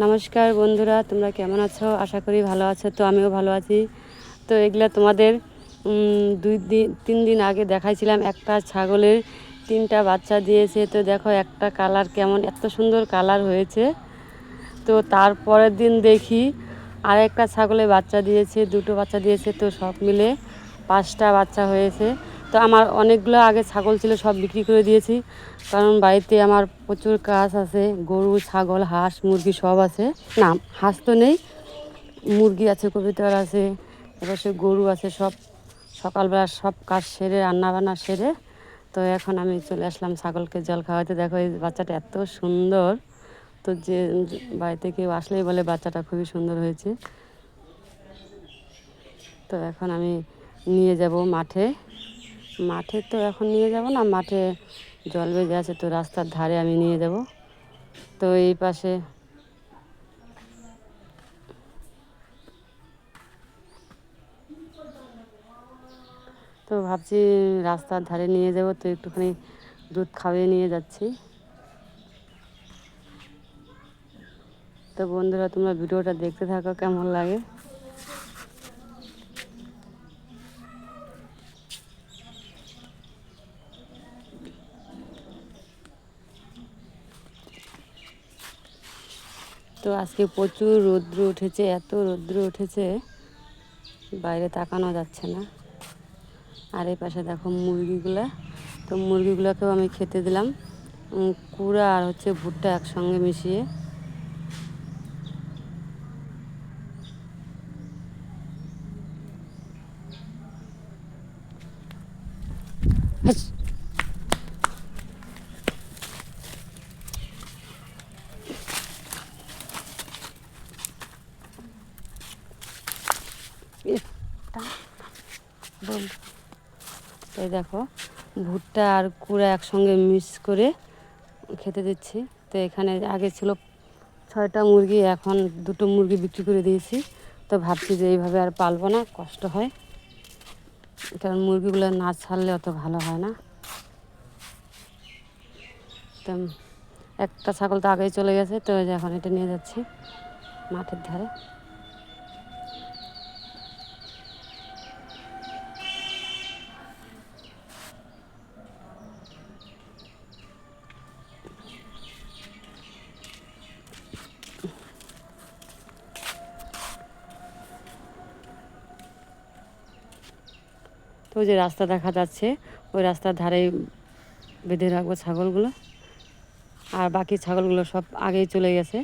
নমস্কার বন্ধুরা, তোমরা কেমন আছো? আশা করি ভালো আছো, তো আমিও ভালো আছি। তো এগুলো তোমাদের দুই দিন তিন দিন আগে দেখাইছিলাম, একটা ছাগলের তিনটা বাচ্চা দিয়েছে। তো দেখো, একটা কালার কেমন, এত সুন্দর কালার হয়েছে। তো তারপরের দিন দেখি আর একটা ছাগলের বাচ্চা দিয়েছে, দুটো বাচ্চা দিয়েছে, তো সব মিলে পাঁচটা বাচ্চা হয়েছে। তো আমার অনেকগুলো আগে ছাগল ছিল, সব বিক্রি করে দিয়েছি। কারণ বাড়িতে আমার প্রচুর কাজ আছে, গরু, ছাগল, হাঁস, মুরগি সব আছে। না, হাঁস তো নেই, মুরগি আছে, কবিতর আছে, এবার সে গরু আছে, সব সকালবেলা সব কাজ সেরে, রান্নাবান্না সেরে, তো এখন আমি চলে আসলাম ছাগলকে জল খাওয়াতে। দেখো এই বাচ্চাটা এত সুন্দর। তো যে বাড়িতে কেউ আসলেই বলে বাচ্চাটা খুবই সুন্দর হয়েছে। তো এখন আমি নিয়ে যাব মাঠে। মাঠে তো এখন নিয়ে যাব না, মাঠে জল বেজে আছে তো রাস্তার ধারে আমি নিয়ে যাব। তো এই পাশে তো ভাবছি রাস্তার ধারে নিয়ে যাব, তো একটুখানি দুধ খাওয়িয়ে নিয়ে যাচ্ছি। তো বন্ধুরা, তোমরা ভিডিওটা দেখতে থাকো, কেমন লাগে? তো আজকে প্রচুর রৌদ্র উঠেছে, এত রৌদ্র উঠেছে, বাইরে তাকানো যাচ্ছে না। আর এই পাশে দেখো মুরগিগুলা, তো মুরগিগুলোকেও আমি খেতে দিলাম। কুড়া আর হচ্ছে ভুট্টা একসঙ্গে মিশিয়ে। হাস। এই দেখো, ভুট্টা আর কুড়া একসঙ্গে মিক্স করে খেতে দিচ্ছি। তো এখানে আগে ছিল ছয়টা মুরগি, এখন দুটো মুরগি বিক্রি করে দিয়েছি। তো ভাবছি যে এইভাবে আর পালবো না, কষ্ট হয়। কারণ মুরগিগুলো না ছাড়লে অত ভালো হয় না। তো একটা ছাগল তো আগেই চলে গেছে, তো এখন এটা নিয়ে যাচ্ছি মাঠের ধারে। তো যে রাস্তা দেখা যাচ্ছে, ওই রাস্তার ধারে বেঁধে রাখব ছাগলগুলো। আর বাকি ছাগলগুলো সব আগেই চলে গেছে।